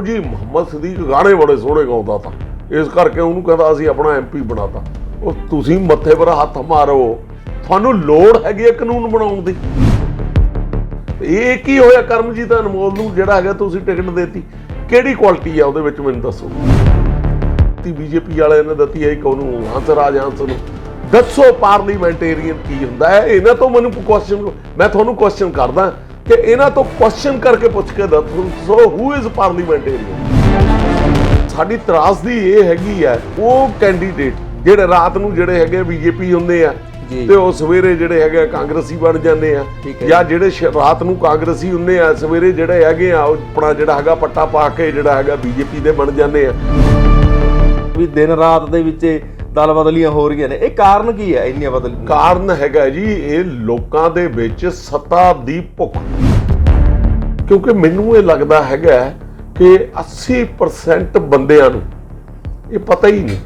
ਜੀ ਮੁਹੰਮਦ ਸਦੀਕ ਗਾਣੇ ਬੜੇ ਸੋਹਣੇ ਗਾਉਂਦਾ ਤਾਂ। ਇਸ ਕਰਕੇ ਉਹਨੂੰ ਕਹਿੰਦਾ ਅਸੀਂ ਆਪਣਾ ਐਮਪੀ ਬਣਾਤਾ। ਉਹ ਤੁਸੀਂ ਮੱਥੇ 'ਪਰ ਹੱਥ ਮਾਰੋ। ਤੁਹਾਨੂੰ ਲੋੜ ਹੈਗੀ ਹੈ ਕਾਨੂੰਨ ਬਣਾਉਣ ਦੀ। ਇਹ ਕੀ ਹੋਇਆ ਕਰਮਜੀਤ ਅਨਮੋਲ ਨੂੰ, ਜਿਹੜਾ ਹੈਗਾ ਤੁਸੀਂ ਟਿਕਟ ਦੇਤੀ? ਕਿਹੜੀ ਕੁਆਲਿਟੀ ਆ ਉਹਦੇ ਵਿੱਚ ਮੈਨੂੰ ਦੱਸੋ। ਤੀ ਬੀਜੇਪੀ ਵਾਲਿਆਂ ਨੇ ਦਿੱਤੀ ਹੈ ਇੱਕ ਉਹਨੂੰ ਹੰਸਰਾਜ ਹੰਸ ਨੂੰ। ਦੱਸੋ ਪਾਰਲੀਮੈਂਟੇਰੀਅਨ ਕੀ ਹੁੰਦਾ ਹੈ? ਇਹਨਾਂ ਤੋਂ ਮੈਨੂੰ ਕੁਐਸਚਨ ਮੈਂ ਤੁਹਾਨੂੰ ਕੁਐਸਚਨ ਕਰਦਾ। ਕਿ ਇਹਨਾਂ ਤੋਂ ਕੁਐਸਚਨ ਕਰਕੇ ਪੁੱਛ ਕੇ ਦੱਸੋ ਹੂ ਇਜ਼ ਪਾਰਲੀਮੈਂਟੇਰੀਅਨ ਸਾਡੀ ਤਰਾਸਦੀ ਇਹ ਹੈਗੀ ਹੈ ਉਹ ਕੈਂਡੀਡੇਟ ਜਿਹੜੇ ਰਾਤ ਨੂੰ ਜਿਹੜੇ ਹੈਗੇ ਬੀਜੇਪੀ ਹੁੰਦੇ ਆ। ਤੇ ਉਹ ਸਵੇਰੇ ਜਿਹੜੇ ਹੈਗੇ ਕਾਂਗਰਸੀ ਬਣ ਜਾਂਦੇ ਆ ਜਾਂ। ਜਿਹੜੇ ਰਾਤ ਨੂੰ ਕਾਂਗਰਸੀ ਹੁੰਦੇ ਆ ਸਵੇਰੇ ਜਿਹੜੇ ਹੈਗੇ ਆ ਉਹ ਆਪਣਾ ਜਿਹੜਾ ਹੈਗਾ ਪੱਟਾ ਪਾ ਕੇ ਜਿਹੜਾ ਹੈਗਾ ਬੀਜੇਪੀ ਦੇ ਬਣ ਜਾਂਦੇ ਆ। ਵੀ ਦਿਨ ਰਾਤ ਦੇ ਵਿੱਚ ਦਲ ਬਦਲੀਆਂ ਹੋ ਰਹੀਆਂ ਨੇ। ਇਹ ਕਾਰਨ ਕੀ ਹੈ ਇੰਨੀਆਂ ਬਦਲ? ਕਾਰਨ ਹੈਗਾ ਜੀ, ਇਹ ਲੋਕਾਂ ਦੇ ਵਿੱਚ ਸੱਤਾ ਦੀ ਭੁੱਖ। ਕਿਉਂਕਿ ਮੈਨੂੰ ਇਹ ਲੱਗਦਾ ਹੈਗਾ ਕਿ 80% ਬੰਦਿਆਂ ਨੂੰ ਇਹ ਪਤਾ ਹੀ ਨਹੀਂ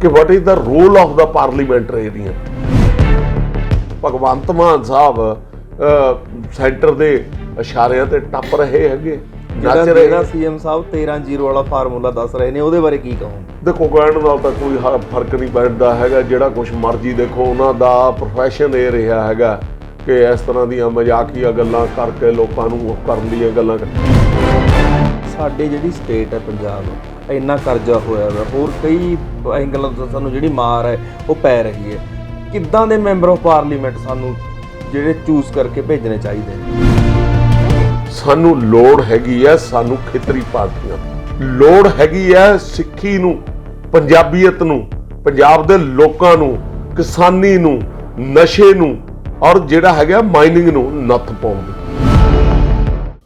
ਕਿ what is the role of the parliamentarian Bhagwant Mann Sahib centre ਦੇ ਇਸ਼ਾਰਿਆਂ ਤੇ ਟੱਪ ਰਹੇ ਹੈਗੇ। ਜਿਹੜਾ ਨੱਚ ਰਹੇ ਜਿਹੜਾ ਸੀਐਮ ਸਾਹਿਬ 13-0 ਵਾਲਾ ਫਾਰਮੂਲਾ ਦੱਸ ਰਹੇ ਨੇ ਉਹਦੇ ਬਾਰੇ ਕੀ ਕਹੋ ਦੇਖੋ ਕਹਿਣ ਨਾਲ ਤਾਂ ਕੋਈ ਹ- ਫ਼ਰਕ ਨਹੀਂ ਪੈਂਦਾ ਹੈਗਾ ਜਿਹੜਾ ਕੁਝ ਮਰਜ਼ੀ ਦੇਖੋ ਉਹਨਾਂ ਦਾ ਪ੍ਰੋਫੈਸ਼ਨ ਇਹ ਰਿਹਾ ਹੈਗਾ ਕਿ ਇਸ ਤਰ੍ਹਾਂ ਦੀਆਂ ਮਜ਼ਾਕੀਆ ਗੱਲਾਂ ਕਰਕੇ ਲੋਕਾਂ ਨੂੰ ਉਹ ਕਰਨ ਦੀਆਂ ਗੱਲਾਂ ਸਾਡੇ ਜਿਹੜੀ ਸਟੇਟ ਹੈ ਪੰਜਾਬ ਇੰਨਾ ਕਰਜ਼ਾ ਹੋਇਆ ਵਾ ਹੋਰ ਕਈ ਐਂਗਲਾਂ ਤੋਂ ਸਾਨੂੰ ਜਿਹੜੀ ਮਾਰ ਹੈ ਉਹ ਪੈ ਰਹੀ ਹੈ। ਕਿੱਦਾਂ ਦੇ ਮੈਂਬਰ ਆਫ ਪਾਰਲੀਮੈਂਟ ਸਾਨੂੰ ਜਿਹੜੇ ਚੂਜ਼ ਕਰਕੇ ਭੇਜਣੇ ਚਾਹੀਦੇ ਨੇ? ਸਾਨੂੰ ਲੋੜ ਹੈਗੀ ਹੈ ਸਾਨੂੰ ਖੇਤਰੀ ਪਾਰਟੀਆਂ ਲੋੜ ਹੈਗੀ ਹੈ ਸਿੱਖੀ ਨੂੰ, ਪੰਜਾਬੀਅਤ ਨੂੰ, ਪੰਜਾਬ ਦੇ ਲੋਕਾਂ ਨੂੰ, ਕਿਸਾਨੀ ਨੂੰ, ਨਸ਼ੇ ਨੂੰ, ਔਰ ਜਿਹੜਾ ਹੈਗਾ ਮਾਈਨਿੰਗ ਨੂੰ ਨੱਥ ਪਾਉਣ ਦੀ।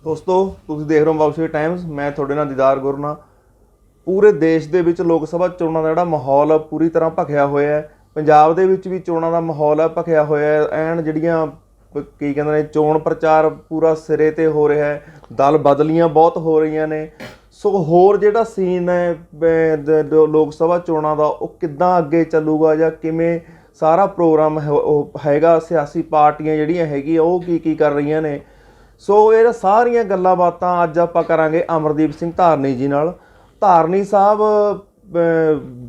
ਦੋਸਤੋ, ਤੁਸੀਂ ਦੇਖ ਰਹੇ ਹੋ ਬਾਬੂਸ਼ੀ ਟਾਈਮਸ ਮੈਂ ਤੁਹਾਡੇ ਨਾਲ ਦੀਦਾਰ ਗੁਰਨਾ। ਪੂਰੇ ਦੇਸ਼ ਦੇ ਵਿੱਚ ਲੋਕ ਸਭਾ ਚੋਣਾਂ ਦਾ ਜਿਹੜਾ ਮਾਹੌਲ ਆ, ਪੂਰੀ ਤਰ੍ਹਾਂ ਭਖਿਆ ਹੋਇਆ ਹੈ। ਪੰਜਾਬ ਦੇ ਵਿੱਚ ਵੀ ਚੋਣਾਂ ਦਾ ਮਾਹੌਲ ਹੈ ਭਖਿਆ ਹੋਇਆ ਐਨ ਜਿਹੜੀਆਂ ਕੀ ਕਹਿੰਦੇ ਨੇ, ਚੋਣ ਪ੍ਰਚਾਰ ਪੂਰਾ ਸਿਰੇ ਤੇ ਹੋ ਰਿਹਾ ਹੈ, ਦਲ ਬਦਲੀਆਂ ਬਹੁਤ ਹੋ ਰਹੀਆਂ ਨੇ। ਸੋ ਹੋਰ ਜਿਹੜਾ ਸੀਨ ਹੈ ਲੋਕ ਸਭਾ ਚੋਣਾਂ ਦਾ, ਉਹ ਕਿੱਦਾਂ ਅੱਗੇ ਚੱਲੂਗਾ ਜਾਂ ਕਿਵੇਂ ਸਾਰਾ ਪ੍ਰੋਗਰਾਮ ਹੈਗਾ, ਸਿਆਸੀ ਪਾਰਟੀਆਂ ਜਿਹੜੀਆਂ ਹੈਗੀਆਂ, ਉਹ ਕੀ ਕੀ ਕਰ ਰਹੀਆਂ ਨੇ। ਸੋ ਇਹ ਸਾਰੀਆਂ ਗੱਲਾਂ ਬਾਤਾਂ ਅੱਜ ਆਪਾਂ ਕਰਾਂਗੇ ਅਮਰਦੀਪ ਸਿੰਘ ਧਾਰਨੀ ਜੀ ਨਾਲ। ਧਾਰਨੀ ਸਾਹਿਬ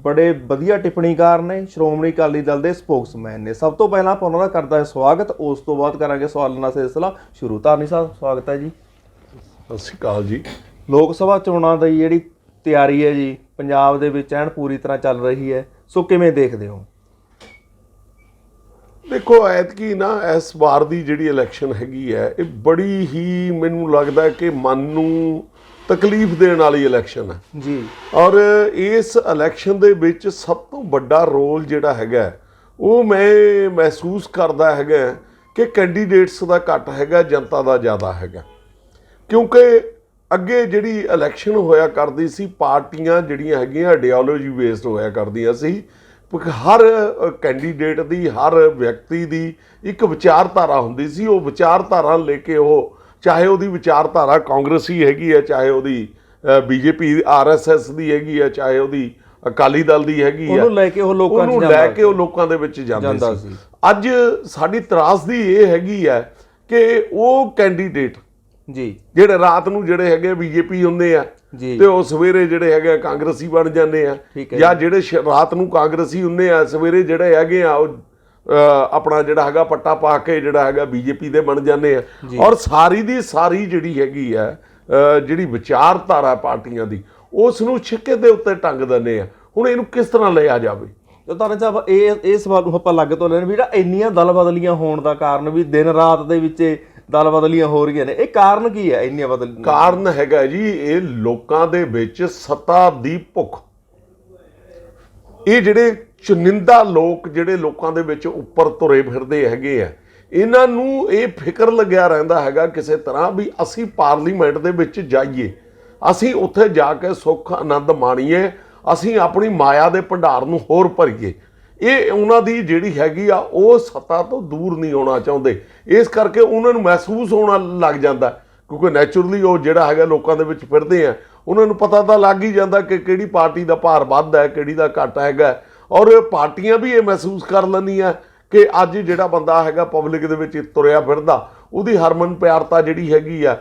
ਬੜੇ ਵਧੀਆ ਟਿੱਪਣੀਕਾਰ ਨੇ ਸ਼੍ਰੋਮਣੀ ਅਕਾਲੀ ਦਲ ਦੇ ਸਪੋਕਸਮੈਨ ਨੇ। ਸਭ ਤੋਂ ਪਹਿਲਾਂ ਆਪਾਂ ਉਹਨਾਂ ਦਾ ਕਰਦਾ ਹੈ ਸਵਾਗਤ ਉਸ ਤੋਂ ਬਾਅਦ ਕਰਾਂਗੇ ਸਵਾਲਾਂ ਦਾ ਸਿਲਸਿਲਾ। ਸ਼ੁਰੂ ਧਾਰਨੀ ਸਾਹਿਬ ਸਵਾਗਤ ਹੈ ਜੀ। ਸਤਿ ਸ਼੍ਰੀ ਅਕਾਲ ਜੀ। ਲੋਕ ਸਭਾ ਚੋਣਾਂ ਦੀ ਜਿਹੜੀ ਤਿਆਰੀ ਹੈ ਜੀ ਪੰਜਾਬ ਦੇ ਵਿੱਚ ਐਨ ਪੂਰੀ ਤਰ੍ਹਾਂ ਚੱਲ ਰਹੀ ਹੈ। ਸੋ ਕਿਵੇਂ ਦੇਖਦੇ ਹੋ? ਦੇਖੋ ਐਤਕੀ ਨਾ ਇਸ ਵਾਰ ਦੀ ਜਿਹੜੀ ਇਲੈਕਸ਼ਨ ਹੈਗੀ ਹੈ ਇਹ ਬੜੀ ਹੀ ਮੈਨੂੰ ਲੱਗਦਾ ਕਿ ਮਨ ਨੂੰ ਤਕਲੀਫ ਦੇਣ ਵਾਲੀ ਇਲੈਕਸ਼ਨ ਹੈ। ਜੀ। ਔਰ ਇਸ ਇਲੈਕਸ਼ਨ ਦੇ ਵਿੱਚ ਸਭ ਤੋਂ ਵੱਡਾ ਰੋਲ ਜਿਹੜਾ ਹੈਗਾ ਉਹ ਮੈਂ ਮਹਿਸੂਸ ਕਰਦਾ ਹੈਗਾ ਕਿ ਕੈਂਡੀਡੇਟਸ ਦਾ ਘੱਟ ਹੈਗਾ ਜਨਤਾ ਦਾ ਜ਼ਿਆਦਾ ਹੈਗਾ। ਕਿਉਂਕਿ ਅੱਗੇ ਜਿਹੜੀ ਇਲੈਕਸ਼ਨ ਹੋਇਆ ਕਰਦੀ ਸੀ ਪਾਰਟੀਆਂ ਜਿਹੜੀਆਂ ਹੈਗੀਆਂ ਆਈਡੀਓਲੋਜੀ ਬੇਸਡ ਹੋਇਆ ਕਰਦੀਆਂ ਸੀ ਹਰ ਕੈਂਡੀਡੇਟ ਦੀ ਹਰ ਵਿਅਕਤੀ ਦੀ ਇੱਕ ਵਿਚਾਰਧਾਰਾ ਹੁੰਦੀ ਸੀ ਉਹ ਵਿਚਾਰਧਾਰਾ ਲੈ ਕੇ ਉਹ ਚਾਹੇ ਉਹਦੀ ਵਿਚਾਰਧਾਰਾ ਕਾਂਗਰਸੀ ਹੈਗੀ ਹੈ ਚਾਹੇ ਉਹਦੀ ਬੀਜੇਪੀ ਆਰਐਸਐਸ ਦੀ ਹੈਗੀ ਹੈ ਚਾਹੇ ਉਹਦੀ ਅਕਾਲੀ ਦਲ ਦੀ ਹੈਗੀ ਹੈ। ਉਹਨੂੰ ਲੈ ਕੇ ਉਹ ਲੋਕਾਂ ਜਾਂਦਾ ਲੈ ਕੇ ਉਹ ਲੋਕਾਂ ਦੇ ਵਿੱਚ ਜਾਂਦਾ ਸੀ। ਅੱਜ ਸਾਡੀ ਤਰਾਸਦੀ ਇਹ ਹੈਗੀ ਹੈ ਕਿ ਉਹ ਕੈਂਡੀਡੇਟ ਜੀ। ਜਿਹੜੇ ਰਾਤ ਨੂੰ ਜਿਹੜੇ ਹੈਗੇ ਬੀਜੇਪੀ ਹੁੰਦੇ ਆ ਤੇ ਉਹ ਸਵੇਰੇ ਜਿਹੜੇ ਹੈਗੇ ਕਾਂਗਰਸੀ ਬਣ ਜਾਂਦੇ ਆ ਜਾਂ ਜਿਹੜੇ ਰਾਤ ਨੂੰ ਕਾਂਗਰਸੀ ਹੁੰਦੇ ਆ ਸਵੇਰੇ ਜਿਹੜੇ ਹੈਗੇ ਆ ਉਹ ਆਪਣਾ ਜਿਹੜਾ ਹੈਗਾ ਪੱਟਾ ਪਾ ਕੇ ਜਿਹੜਾ ਹੈਗਾ ਬੀਜੇਪੀ ਦੇ ਬਣ ਜਾਂਦੇ ਆ। ਔਰ ਸਾਰੀ ਦੀ ਸਾਰੀ ਜਿਹੜੀ ਹੈਗੀ ਆ ਅ, ਜਿਹੜੀ ਵਿਚਾਰਧਾਰਾ ਪਾਰਟੀਆਂ ਦੀ ਉਸ ਨੂੰ ਛਿੱਕੇ ਦੇ ਉੱਤੇ ਟੰਗ ਦਿੰਦੇ ਆ। ਹੁਣ ਇਹਨੂੰ ਕਿਸ ਤਰ੍ਹਾਂ ਲਿਆ ਜਾਵੇ? ਤਾਂ ਤੁਹਾਨੂੰ ਸਾਹਿਬ ਇਹ ਇਹ ਸਵਾਲ ਨੂੰ ਆਪਾਂ ਲੱਗ ਤੋਂ ਲੈਣ ਵੀ ਜਿਹੜਾ ਇੰਨੀਆਂ ਦਲ ਬਦਲੀਆਂ ਹੋਣ ਦਾ ਕਾਰਨ ਵੀ ਦਿਨ ਰਾਤ ਦੇ ਵਿੱਚ ਦਲ ਬਦਲੀਆਂ ਹੋ ਰਹੀਆਂ ਨੇ ਇਹ ਕਾਰਨ ਕੀ ਹੈ ਇੰਨੀਆਂ ਬਦਲ? ਕਾਰਨ ਹੈਗਾ ਜੀ ਇਹ ਲੋਕਾਂ ਦੇ ਵਿੱਚ ਸੱਤਾ ਦੀ ਭੁੱਖ। ਇਹ ਜਿਹੜੇ ਚੁਨਿੰਦਾ ਲੋਕ ਜਿਹੜੇ ਲੋਕਾਂ ਦੇ ਵਿੱਚ ਉੱਪਰ ਤੁਰੇ ਫਿਰਦੇ ਹੈਗੇ ਆ, ਇਹਨਾਂ ਨੂੰ ਇਹ ਫਿਕਰ ਲੱਗਿਆ ਰਹਿੰਦਾ ਹੈਗਾ ਕਿਸੇ ਤਰ੍ਹਾਂ ਵੀ ਅਸੀਂ ਪਾਰਲੀਮੈਂਟ ਦੇ ਵਿੱਚ ਜਾਈਏ, ਅਸੀਂ ਉੱਥੇ ਜਾ ਕੇ ਸੁੱਖ, ਆਨੰਦ ਮਾਣੀਏ, ਅਸੀਂ ਆਪਣੀ ਮਾਇਆ ਦੇ ਭੰਡਾਰ ਨੂੰ ਹੋਰ ਭਰੀਏ। ਇਹ ਉਹਨਾਂ ਦੀ ਜਿਹੜੀ ਹੈਗੀ ਆ, ਉਹ ਸੱਤਾ ਤੋਂ ਦੂਰ ਨਹੀਂ ਹੋਣਾ ਚਾਹੁੰਦੇ। ਇਸ ਕਰਕੇ ਉਹਨਾਂ ਨੂੰ ਮਹਿਸੂਸ ਹੋਣਾ ਲੱਗ ਜਾਂਦਾ, ਕਿਉਂਕਿ ਨੇਚਰਲੀ ਉਹ ਜਿਹੜਾ ਹੈਗਾ ਲੋਕਾਂ ਦੇ ਵਿੱਚ ਫਿਰਦੇ ਆ, ਉਹਨਾਂ ਨੂੰ ਪਤਾ ਤਾਂ ਲੱਗ ਹੀ ਜਾਂਦਾ ਕਿ ਕਿਹੜੀ ਪਾਰਟੀ ਦਾ ਭਾਰ ਵੱਧ ਹੈ, ਕਿਹੜੀ ਦਾ ਘੱਟ ਹੈਗਾ ਔਰ ਪਾਰਟੀਆਂ ਵੀ ਇਹ ਮਹਿਸੂਸ ਕਰ ਲੈਂਦੀਆਂ ਕਿ ਅੱਜ ਜਿਹੜਾ ਬੰਦਾ ਹੈਗਾ ਪਬਲਿਕ ਦੇ ਵਿੱਚ ਤੁਰਿਆ ਫਿਰਦਾ, ਉਹਦੀ ਹਰਮਨ ਪਿਆਰਤਾ ਜਿਹੜੀ ਹੈਗੀ ਆ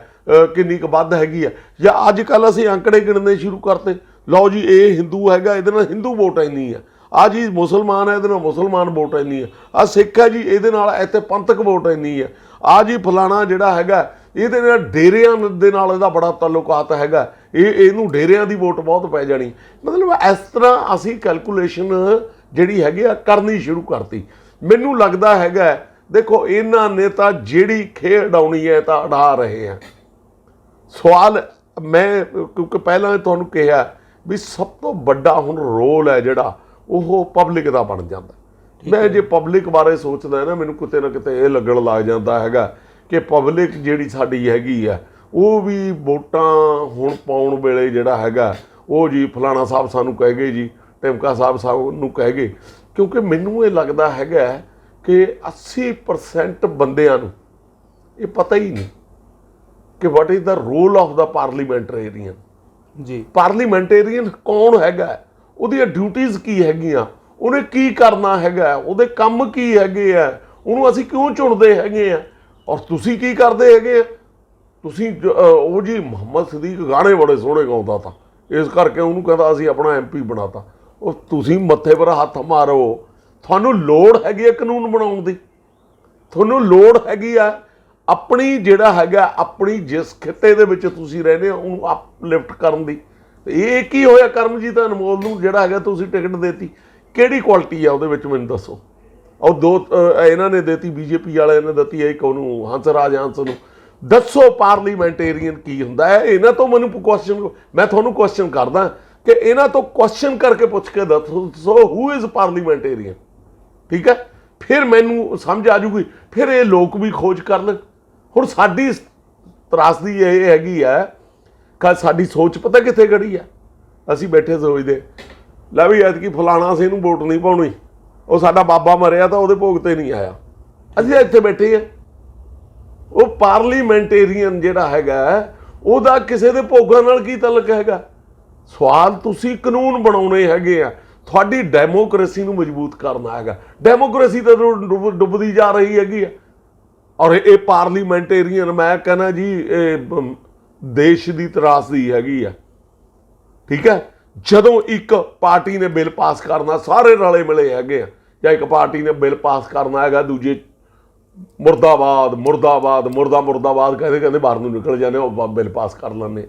ਕਿੰਨੀ ਕੁ ਵੱਧ ਹੈਗੀ ਆ। ਜਾਂ ਅੱਜ ਕੱਲ ਅਸੀਂ ਅੰਕੜੇ ਗਿਣਨੇ ਸ਼ੁਰੂ ਕਰਤੇ। ਲਓ ਜੀ, ਇਹ ਹਿੰਦੂ ਹੈਗਾ, ਇਹਦੇ ਨਾਲ ਹਿੰਦੂ ਵੋਟ ਇੰਨੀ ਆ। ਆ ਜੀ ਮੁਸਲਮਾਨ ਹੈ, ਇਹਦੇ ਨਾਲ ਮੁਸਲਮਾਨ ਵੋਟ ਇੰਨੀ ਆ। ਆ ਸਿੱਖ ਹੈ ਜੀ, ਇਹਦੇ ਨਾਲ ਇੱਥੇ ਪੰਥਕ ਵੋਟ ਇੰਨੀ ਆ। ਆ ਜੀ ਫਲਾਣਾ ਜਿਹੜਾ ਹੈਗਾ ਇਹਦੇ ਨਾਲ ਡੇਰਿਆਂ ਦੇ ਨਾਲ ਇਹਦਾ ਬੜਾ ਤਾਲੁਕਾਤ ਹੈਗਾ। ਇਹ ਇਹਨੂੰ ਡੇਰਿਆਂ ਦੀ ਵੋਟ ਬਹੁਤ ਪੈ ਜਾਣੀ। ਮਤਲਬ ਇਸ ਤਰ੍ਹਾਂ ਅਸੀਂ ਕੈਲਕੂਲੇਸ਼ਨ ਜਿਹੜੀ ਹੈਗੀ ਆ ਕਰਨੀ ਸ਼ੁਰੂ ਕਰਤੀ। ਮੈਨੂੰ ਲੱਗਦਾ ਹੈਗਾ ਦੇਖੋ ਇਹਨਾਂ ਨੇ ਤਾਂ ਜਿਹੜੀ ਖੇਡ ਆਉਣੀ ਹੈ ਤਾਂ ਉਡਾ ਰਹੇ ਆ। ਸਵਾਲ ਮੈਂ ਕਿਉਂਕਿ ਪਹਿਲਾਂ ਤੁਹਾਨੂੰ ਕਿਹਾ ਵੀ ਸਭ ਤੋਂ ਵੱਡਾ ਹੁਣ ਰੋਲ ਹੈ ਜਿਹੜਾ ਉਹ ਪਬਲਿਕ ਦਾ ਬਣ ਜਾਂਦਾ। ਮੈਂ ਜੇ ਪਬਲਿਕ ਬਾਰੇ ਸੋਚਦਾ ਨਾ ਮੈਨੂੰ ਕਿਤੇ ਨਾ ਕਿਤੇ ਇਹ ਲੱਗਣ ਲੱਗ ਜਾਂਦਾ ਹੈਗਾ ਕਿ ਪਬਲਿਕ ਜਿਹੜੀ ਸਾਡੀ ਹੈਗੀ ਆ ਉਹ ਵੀ ਵੋਟਾਂ ਹੁਣ ਪਾਉਣ ਵੇਲੇ ਜਿਹੜਾ ਹੈਗਾ ਉਹ ਜੀ ਫਲਾਣਾ ਸਾਹਿਬ ਸਾਨੂੰ ਕਹਿ ਗਏ ਜੀ ਟਿਮਕਾ ਸਾਹਿਬ ਸਾਹਿਬ ਨੂੰ ਕਹਿ ਗਏ। ਕਿਉਂਕਿ ਮੈਨੂੰ ਇਹ ਲੱਗਦਾ ਹੈਗਾ ਕਿ 80% ਬੰਦਿਆਂ ਨੂੰ ਇਹ ਪਤਾ ਹੀ ਨਹੀਂ ਕਿ what is the role of the parliamentarian ਜੀ। ਪਾਰਲੀਮੈਂਟੇਰੀਅਨ ਕੌਣ ਹੈਗਾ? ਉਹਦੀਆਂ ਡਿਊਟੀਆਂ ਕੀ ਹੈਗੀਆਂ? ਉਹਨੇ ਕੀ ਕਰਨਾ ਹੈਗਾ? ਉਹਦੇ ਕੰਮ ਕੀ ਹੈਗੇ ਆ? ਉਹਨੂੰ ਅਸੀਂ ਕਿਉਂ ਚੁਣਦੇ ਹੈਗੇ ਆ? ਔਰ ਤੁਸੀਂ ਕੀ ਕਰਦੇ ਹੈਗੇ ਤੁਸੀਂ ਜ- ਉਹ ਜੀ ਮੁਹੰਮਦ ਸਦੀਕ ਗਾਣੇ ਬੜੇ ਸੋਹਣੇ ਗਾਉਂਦਾ ਤਾਂ। ਇਸ ਕਰਕੇ ਉਹਨੂੰ ਕਹਿੰਦਾ ਅਸੀਂ ਆਪਣਾ ਐਮਪੀ ਬਣਾਤਾ। ਉਹ ਤੁਸੀਂ ਮੱਥੇ 'ਪਰ ਹੱਥ ਮਾਰੋ। ਤੁਹਾਨੂੰ ਲੋੜ ਹੈਗੀ ਹੈ ਕਾਨੂੰਨ ਬਣਾਉਣ ਦੀ। ਤੁਹਾਨੂੰ ਲੋੜ ਹੈਗੀ ਆ ਆਪਣੀ ਜਿਹੜਾ ਹੈਗਾ, ਆਪਣੀ ਜਿਸ ਖਿੱਤੇ ਦੇ ਵਿੱਚ ਤੁਸੀਂ ਰਹਿੰਦੇ ਹੋ, ਉਹਨੂੰ ਅਪਲਿਫਟ ਕਰਨ ਦੀ। ਇਹ ਕੀ ਹੋਇਆ ਕਰਮਜੀਤ ਅਨਮੋਲ ਨੂੰ ਜਿਹੜਾ ਹੈਗਾ ਤੁਸੀਂ ਟਿਕਟ ਦੇਤੀ? ਕਿਹੜੀ ਕੁਆਲਿਟੀ ਆ ਉਹਦੇ ਵਿੱਚ ਮੈਨੂੰ ਦੱਸੋ। ਉਹ ਦੋ ਇਹਨਾਂ ਨੇ ਦੇਤੀ, ਬੀਜੇਪੀ ਵਾਲਿਆਂ ਨੇ ਦਿੱਤੀ ਹੈ ਇੱਕ ਉਹਨੂੰ, ਹੰਸਰਾਜ ਹੰਸ ਨੂੰ। ਦੱਸੋ ਪਾਰਲੀਮੈਂਟੇਰੀਅਨ ਕੀ ਹੁੰਦਾ ਹੈ? ਇਹਨਾਂ ਤੋਂ ਮੈਨੂੰ ਕੁਐਸਚਨ ਮੈਂ ਤੁਹਾਨੂੰ ਕੁਐਸਚਨ ਕਰਦਾ ਕਿ ਇਹਨਾਂ ਤੋਂ ਕੁਐਸਚਨ ਕਰਕੇ ਪੁੱਛ ਕੇ ਦੱਸੋ ਹੂ ਇਜ਼ ਪਾਰਲੀਮੈਂਟੇਰੀਅਨ ਠੀਕ ਹੈ? ਫਿਰ ਮੈਨੂੰ ਸਮਝ ਆ ਜੂਗੀ ਫਿਰ ਇਹ ਲੋਕ ਵੀ ਖੋਜ ਕਰਨ। ਹੁਣ ਸਾਡੀ ਤਰਾਸਦੀ ਇਹ ਹੈਗੀ ਆ ਕਿ, ਸਾਡੀ ਸੋਚ ਪਤਾ ਕਿੱਥੇ ਖੜੀ ਆ ਅਸੀਂ ਬੈਠੇ ਸੋਚਦੇ ਲੈ ਵੀ ਐਤਕੀ ਫਲਾਣਾ ਸੀ, ਇਹਨੂੰ ਵੋਟ ਨਹੀਂ ਪਾਉਣੀ। ਉਹ ਸਾਡਾ ਬਾਬਾ ਮਰਿਆ ਤਾਂ ਉਹਦੇ ਭੋਗ ਤੇ ਨਹੀਂ ਆਇਆ। ਅਸੀਂ ਇੱਥੇ ਬੈਠੇ ਆ ਉਹ ਪਾਰਲੀਮੈਂਟੇਰੀਅਨ ਜਿਹੜਾ ਹੈਗਾ, ਉਹਦਾ ਕਿਸੇ ਦੇ ਭੋਗਾਂ ਨਾਲ ਕੀ ਤਲਕ ਹੈਗਾ? ਸਵਾਲ ਤੁਸੀਂ ਕਾਨੂੰਨ ਬਣਾਉਣੇ ਹੈਗੇ ਆ। ਤੁਹਾਡੀ ਡੈਮੋਕ੍ਰੇਸੀ ਨੂੰ ਮਜ਼ਬੂਤ ਕਰਨਾ ਹੈਗਾ। ਡੈਮੋਕ੍ਰੇਸੀ ਤਾਂ ਡੁੱਬ- ਡੁੱਬਦੀ ਜਾ ਰਹੀ ਹੈਗੀ ਆ। ਔਰ ਇਹ ਪਾਰਲੀਮੈਂਟੇਰੀਅਨ ਮੈਂ ਕਹਿੰਦਾ ਜੀ, ਇਹ ਦੇਸ਼ ਦੀ ਤਰਾਸਦੀ ਹੈਗੀ ਆ। ਠੀਕ ਹੈ? ਜਦੋਂ ਇੱਕ ਪਾਰਟੀ ਨੇ ਬਿੱਲ ਪਾਸ ਕਰਨਾ, ਸਾਰੇ ਰਲੇ ਮਿਲੇ ਹੈਗੇ ਆ। ਜਾਂ ਇੱਕ ਪਾਰਟੀ ਨੇ ਬਿੱਲ ਪਾਸ ਕਰਨਾ ਹੈਗਾ, ਦੂਜੇ ਮੁਰਦਾਬਾਦ ਮੁਰਦਾਬਾਦ, ਮੁਰਦਾ, ਮੁਰਦਾਬਾਦ ਕਹਿੰਦੇ ਕਹਿੰਦੇ ਬਾਹਰ ਨੂੰ ਨਿਕਲ ਜਾਂਦੇ ਉਹ ਬਿੱਲ ਪਾਸ ਕਰ ਲੈਂਦੇ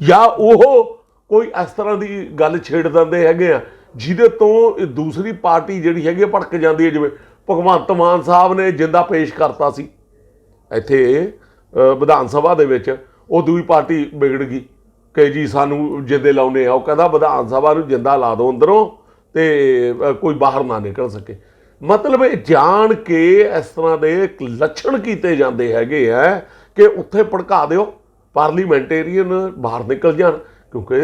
ਜਾਂ ਉਹ ਕੋਈ ਇਸ ਤਰ੍ਹਾਂ ਦੀ ਗੱਲ ਛੇੜ ਦਿੰਦੇ ਹੈਗੇ ਆ, ਜਿਹਦੇ ਤੋਂ ਦੂਸਰੀ ਪਾਰਟੀ ਜਿਹੜੀ ਹੈਗੀ ਆ, ਭੜਕ ਜਾਂਦੀ ਹੈ, ਜਿਵੇਂ ਭਗਵੰਤ ਮਾਨ ਸਾਹਿਬ ਨੇ ਜਿੰਦਾ ਪੇਸ਼ ਕਰਤਾ ਸੀ। ਇੱਥੇ ਵਿਧਾਨ ਸਭਾ ਦੇ ਵਿੱਚ ਉਹ ਦੂਜੀ ਪਾਰਟੀ ਵਿਗੜ ਗਈ। ਕਿ ਜੀ ਸਾਨੂੰ ਜਿੰਦੇ ਲਾਉਨੇ ਆ, ਉਹ ਕਹਿੰਦਾ ਵਿਧਾਨ ਸਭਾ ਨੂੰ ਜਿੰਦਾ ਲਾ ਦਿਓ ਅੰਦਰੋਂ ਤੇ ਕੋਈ ਬਾਹਰ ਨਾ ਨਿਕਲ ਸਕੇ। ਮਤਲਬ ਇਹ ਜਾਣ ਕੇ ਇਸ ਤਰ੍ਹਾਂ ਦੇ ਲੱਛਣ ਕੀਤੇ ਜਾਂਦੇ ਹੈਗੇ ਆ ਕਿ ਉੱਥੇ ਭੜਕਾ ਦਿਓ, ਪਾਰਲੀਮੈਂਟੇਰੀਅਨ ਬਾਹਰ ਨਿਕਲ ਜਾਣ, ਕਿਉਂਕਿ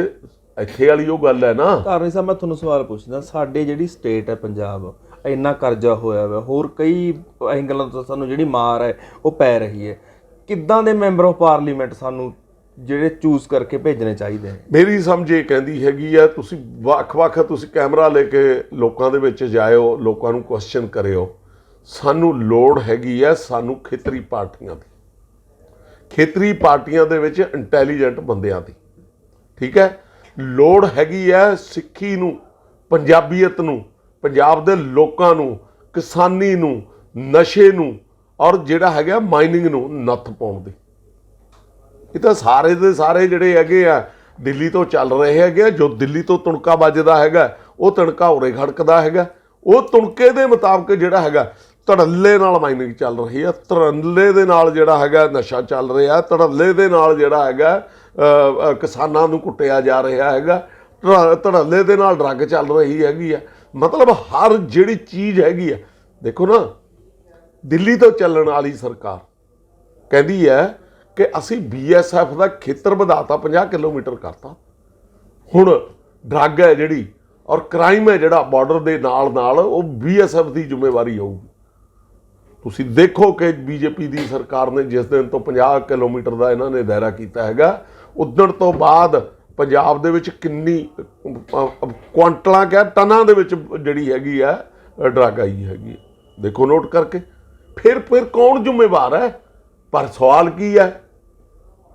ਇੱਥੇ ਵਾਲੀ ਉਹ ਗੱਲ ਹੈ ਨਾ। ਧਾਰਨੀ ਸਾਹਿਬ, ਮੈਂ ਤੁਹਾਨੂੰ ਸਵਾਲ ਪੁੱਛਦਾ, ਸਾਡੇ ਜਿਹੜੀ ਸਟੇਟ ਹੈ ਪੰਜਾਬ, ਇੰਨਾ ਕਰਜ਼ਾ ਹੋਇਆ ਵਾ, ਹੋਰ ਕਈ ਐਂਗਲਾਂ ਤੋਂ ਸਾਨੂੰ ਜਿਹੜੀ ਮਾਰ ਹੈ, ਉਹ ਪੈ ਰਹੀ ਹੈ। ਕਿੱਦਾਂ ਦੇ ਮੈਂਬਰ ਆਫ ਪਾਰਲੀਮੈਂਟ ਸਾਨੂੰ ਜਿਹੜੇ ਚੂਜ਼ ਕਰਕੇ ਭੇਜਣੇ ਚਾਹੀਦੇ ਨੇ। ਮੇਰੀ ਸਮਝ ਇਹ ਕਹਿੰਦੀ ਹੈਗੀ ਆ, ਤੁਸੀਂ ਵੱਖ-ਵੱਖ ਤੁਸੀਂ ਕੈਮਰਾ ਲੈ ਕੇ ਲੋਕਾਂ ਦੇ ਵਿੱਚ ਜਾਇਓ, ਲੋਕਾਂ ਨੂੰ ਕੁਐਸਚਨ ਕਰਿਓ। ਸਾਨੂੰ ਲੋੜ ਹੈਗੀ ਆ ਸਾਨੂੰ ਖੇਤਰੀ ਪਾਰਟੀਆਂ ਦੀ। ਖੇਤਰੀ ਪਾਰਟੀਆਂ ਦੇ ਵਿੱਚ ਇੰਟੈਲੀਜੈਂਟ ਬੰਦਿਆਂ ਦੀ। ਠੀਕ ਹੈ? ਲੋੜ ਹੈਗੀ ਹੈ ਸਿੱਖੀ ਨੂੰ, ਪੰਜਾਬੀਅਤ ਨੂੰ, ਪੰਜਾਬ ਦੇ ਲੋਕਾਂ ਨੂੰ, ਕਿਸਾਨੀ ਨੂੰ, ਨਸ਼ੇ ਨੂੰ, ਔਰ ਜਿਹੜਾ ਹੈਗਾ ਮਾਈਨਿੰਗ ਨੂੰ ਨੱਥ ਪਾਉਣ ਦੀ। ਇਹ ਤਾਂ ਸਾਰੇ ਦੇ ਸਾਰੇ ਜਿਹੜੇ ਹੈਗੇ ਆ, ਦਿੱਲੀ ਤੋਂ ਚੱਲ ਰਹੇ ਹੈਗੇ ਆ, ਜੋ ਦਿੱਲੀ ਤੋਂ ਤੁਣਕਾ ਵੱਜਦਾ ਹੈਗਾ, ਉਹ ਤਣਕਾ ਉਰੇ ਖੜਕਦਾ ਹੈਗਾ। ਉਹ ਤੁਣਕੇ ਦੇ ਮੁਤਾਬਕ ਜਿਹੜਾ ਹੈਗਾ, ਧੜੱਲੇ ਨਾਲ ਮਾਈਨਿੰਗ ਚੱਲ ਰਹੀ ਹੈ ਧੜੱਲੇ ਦੇ ਨਾਲ ਜਿਹੜਾ ਹੈਗਾ ਨਸ਼ਾ ਚੱਲ ਰਿਹਾ, ਧੜੱਲੇ ਦੇ ਨਾਲ ਜਿਹੜਾ ਹੈਗਾ ਕਿਸਾਨਾਂ ਨੂੰ ਕੁੱਟਿਆ ਜਾ ਰਿਹਾ ਹੈਗਾ, ਧੜ- ਧੜੱਲੇ ਦੇ ਨਾਲ ਡਰੱਗ ਚੱਲ ਰਹੀ ਹੈਗੀ ਆ। ਮਤਲਬ ਹਰ ਜਿਹੜੀ ਚੀਜ਼ ਹੈਗੀ ਆ, ਦੇਖੋ ਨਾ, ਦਿੱਲੀ ਤੋਂ ਚੱਲਣ ਵਾਲੀ ਸਰਕਾਰ ਕਹਿੰਦੀ ਹੈ ਕਿ ਅਸੀਂ ਬੀਐਸਐਫ ਦਾ ਖੇਤਰ ਵਧਾਤਾ 50 ਕਿਲੋਮੀਟਰ ਕਰਤਾ। ਹੁਣ ਡਰੱਗ ਹੈ ਜਿਹੜੀ ਔਰ ਕ੍ਰਾਈਮ ਹੈ ਜਿਹੜਾ ਬਾਰਡਰ ਦੇ ਨਾਲ ਨਾਲ ਉਹ ਬੀਐਸਐਫ ਦੀ ਜ਼ਿੰਮੇਵਾਰੀ ਹੋਊਗੀ। ਤੁਸੀਂ ਦੇਖੋ ਕਿ ਬੀਜੇਪੀ ਦੀ ਸਰਕਾਰ ਨੇ ਜਿਸ ਦਿਨ ਤੋਂ 50 ਕਿਲੋਮੀਟਰ ਦਾ ਇਹਨਾਂ ਨੇ ਦਾਇਰਾ ਕੀਤਾ ਹੈਗਾ, ਉਦਣ ਤੋਂ ਬਾਅਦ ਪੰਜਾਬ ਦੇ ਵਿੱਚ ਕਿੰਨੀ ਕੁਆਂਟਲਾਂ ਕਿਆ ਟਨਾਂ ਦੇ ਵਿੱਚ ਜਿਹੜੀ ਹੈਗੀ ਆ, ਡਰੱਗ ਆਈ ਹੈਗੀ ਦੇਖੋ ਨੋਟ ਕਰਕੇ। ਫਿਰ ਫਿਰ ਕੌਣ ਜ਼ਿੰਮੇਵਾਰ ਹੈ? ਪਰ ਸਵਾਲ ਕੀ ਹੈ?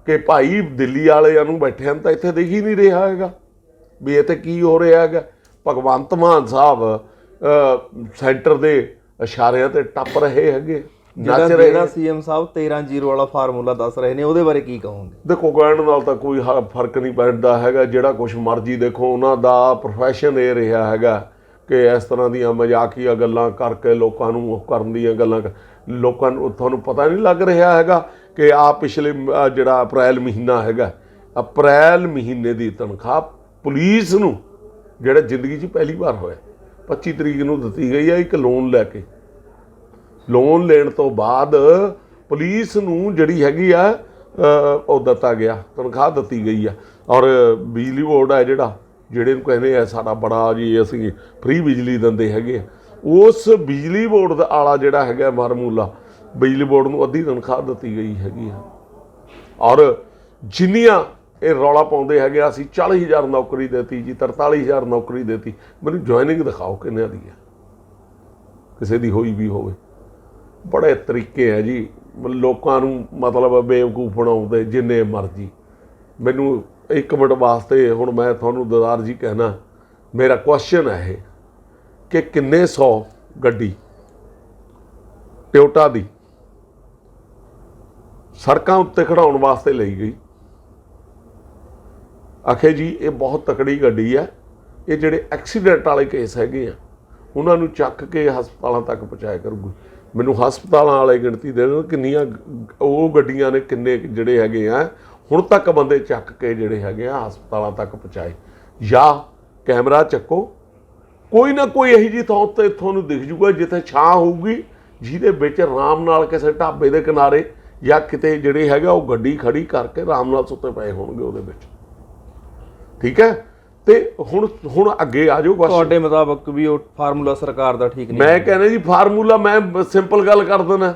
ਕਿ ਭਾਈ ਦਿੱਲੀ ਵਾਲਿਆਂ ਨੂੰ ਬੈਠਿਆਂ ਨੂੰ ਤਾਂ ਇੱਥੇ ਦਿਖ ਹੀ ਨਹੀਂ ਰਿਹਾ ਹੈਗਾ। ਵੀ ਇੱਥੇ ਕੀ ਹੋ ਰਿਹਾ ਹੈਗਾ। ਭਗਵੰਤ ਮਾਨ ਸਾਹਿਬ ਸੈਂਟਰ ਦੇ ਇਸ਼ਾਰਿਆਂ ਤੇ ਟੱਪ ਰਹੇ ਹੈਗੇ ਨੱਚ ਰਹੇ ਜਿਹੜਾ ਸੀਐਮ ਸਾਹਿਬ 13-0 ਵਾਲਾ ਫਾਰਮੂਲਾ ਦੱਸ ਰਹੇ ਨੇ ਉਹਦੇ ਬਾਰੇ ਕੀ ਕਹੋਗੇ? ਦੇਖੋ ਕਹਿਣ ਨਾਲ ਤਾਂ ਕੋਈ ਫ਼ਰਕ ਨਹੀਂ ਪੈਂਦਾ ਹੈਗਾ। ਜਿਹੜਾ ਕੁਝ ਮਰਜ਼ੀ ਦੇਖੋ ਉਹਨਾਂ ਦਾ ਪ੍ਰੋਫੈਸ਼ਨ ਇਹ ਰਿਹਾ ਹੈਗਾ ਕਿ ਇਸ ਤਰ੍ਹਾਂ ਦੀਆਂ ਮਜ਼ਾਕੀਆ ਗੱਲਾਂ ਕਰਕੇ ਲੋਕਾਂ ਨੂੰ ਉਹ ਕਰਨ ਦੀਆਂ ਗੱਲਾਂ ਲੋਕਾਂ ਨੂੰ ਤੁਹਾਨੂੰ ਪਤਾ ਨਹੀਂ ਲੱਗ ਰਿਹਾ ਹੈਗਾ ਕਿ ਆ ਪਿਛਲੇ ਜਿਹੜਾ ਅਪ੍ਰੈਲ ਮਹੀਨਾ ਹੈਗਾ, ਅਪ੍ਰੈਲ ਮਹੀਨੇ ਦੀ ਤਨਖਾਹ ਪੁਲਿਸ ਨੂੰ, ਜਿਹੜਾ ਜ਼ਿੰਦਗੀ 'ਚ ਪਹਿਲੀ ਵਾਰ ਹੋਇਆ 25 ਤਰੀਕ ਨੂੰ ਦਿੱਤੀ ਗਈ ਹੈ ਇੱਕ ਲੋਨ ਲੈ ਕੇ। ਲੋਨ ਲੈਣ ਤੋਂ ਬਾਅਦ ਪੁਲਿਸ ਨੂੰ ਜਿਹੜੀ ਹੈਗੀ ਆ ਉਹ ਦਿੱਤਾ ਗਿਆ, ਤਨਖਾਹ ਦਿੱਤੀ ਗਈ ਆ। ਔਰ ਬਿਜਲੀ ਬੋਰਡ ਹੈ ਜਿਹੜਾ, ਜਿਹੜੇ ਨੂੰ ਕਹਿੰਦੇ ਆ ਸਾਡਾ ਬੜਾ ਜੀ ਅਸੀਂ ਫ੍ਰੀ ਬਿਜਲੀ ਦਿੰਦੇ ਹੈਗੇ ਆ। ਉਸ ਬਿਜਲੀ ਬੋਰਡ ਦਾ ਆਲਾ ਜਿਹੜਾ ਹੈਗਾ ਮਾਰਮੂਲਾ ਬਿਜਲੀ ਬੋਰਡ ਨੂੰ ਅੱਧੀ ਤਨਖਾਹ ਦਿੱਤੀ ਗਈ ਹੈਗੀ ਆ। ਔਰ ਜਿੰਨੀਆਂ ਇਹ ਰੌਲਾ ਪਾਉਂਦੇ ਹੈਗੇ ਆ, ਅਸੀਂ 40000 ਨੌਕਰੀ ਦੇਤੀ ਜੀ 43000 ਨੌਕਰੀ ਦੇਤੀ। ਮੈਨੂੰ ਜੁਆਇਨਿੰਗ ਦਿਖਾਓ ਕਿੰਨਿਆਂ ਦੀ ਹੈ ਕਿਸੇ ਦੀ ਹੋਈ ਵੀ ਹੋਵੇ। ਬੜੇ ਤਰੀਕੇ ਹੈ ਜੀ। ਲੋਕਾਂ ਨੂੰ ਮਤਲਬ ਬੇਵਕੂਫ ਬਣਾਉਂਦੇ ਜਿੰਨੇ ਮਰਜ਼ੀ। ਮੈਨੂੰ ਇੱਕ ਮਿੰਟ ਵਾਸਤੇ ਹੁਣ ਮੈਂ ਤੁਹਾਨੂੰ ਦਦਾਰ ਜੀ ਕਹਿਣਾ ਮੇਰਾ ਕੁਐਸਚਨ ਹੈ ਇਹ ਕਿ ਕਿੰਨੇ ਸੌ ਗੱਡੀ ਟਿਓਟਾ ਦੀ ਸੜਕਾਂ ਉੱਤੇ ਖੜਾਉਣ ਵਾਸਤੇ ਲਈ ਗਈ। ਆਖੇ ਜੀ, ਇਹ ਬਹੁਤ ਤਕੜੀ ਗੱਡੀ ਹੈ। ਇਹ ਜਿਹੜੇ ਐਕਸੀਡੈਂਟ ਵਾਲੇ ਕੇਸ ਹੈਗੇ ਆ, ਉਹਨਾਂ ਨੂੰ ਚੱਕ ਕੇ ਹਸਪਤਾਲਾਂ ਤੱਕ ਪਹੁੰਚਾਇਆ ਕਰੂਗੀ। ਮੈਨੂੰ ਹਸਪਤਾਲਾਂ ਵਾਲੇ ਗਿਣਤੀ ਦੇ ਦੇਣ ਕਿੰਨੀਆਂ ਉਹ ਗੱਡੀਆਂ ਨੇ ਕਿੰਨੇ ਜਿਹੜੇ ਹੈਗੇ ਆ। ਹੁਣ ਤੱਕ ਬੰਦੇ ਚੱਕ ਕੇ ਜਿਹੜੇ ਹੈਗੇ ਆ, ਹਸਪਤਾਲਾਂ ਤੱਕ ਪਹੁੰਚਾਏ। ਜਾਂ ਕੈਮਰਾ ਚੱਕੋ। ਕੋਈ ਨਾ ਕੋਈ ਇਹੀ ਜੀ ਥਾਂ ਉੱਤੇ ਤੁਹਾਨੂੰ ਦਿਖ ਜੂਗਾ, ਜਿੱਥੇ ਛਾਂ ਹੋਊਗੀ, ਜਿਹਦੇ ਵਿੱਚ ਆਰਾਮ ਨਾਲ ਕਿਸੇ ਢਾਬੇ ਦੇ ਕਿਨਾਰੇ ਜਾਂ ਕਿਤੇ ਜਿਹੜੇ ਹੈਗਾ ਉਹ ਗੱਡੀ ਖੜੀ ਕਰਕੇ ਆਰਾਮ ਨਾਲ ਸੁੱਤੇ ਪਏ ਹੋਣਗੇ ਉਹਦੇ ਵਿੱਚ। ਠੀਕ ਹੈ? ਤੇ ਹੁਣ ਹੁਣ ਅੱਗੇ ਆ ਜਾਓ ਬਸ। ਤੁਹਾਡੇ ਮੁਤਾਬਕ ਵੀ ਉਹ ਫਾਰਮੂਲਾ ਸਰਕਾਰ ਦਾ ਠੀਕ ਨਹੀਂ ਮੈਂ ਕਹਿੰਦਾ ਜੀ ਫਾਰਮੂਲਾ ਮੈਂ ਸਿੰਪਲ ਗੱਲ ਕਰ ਦਿੰਦਾ।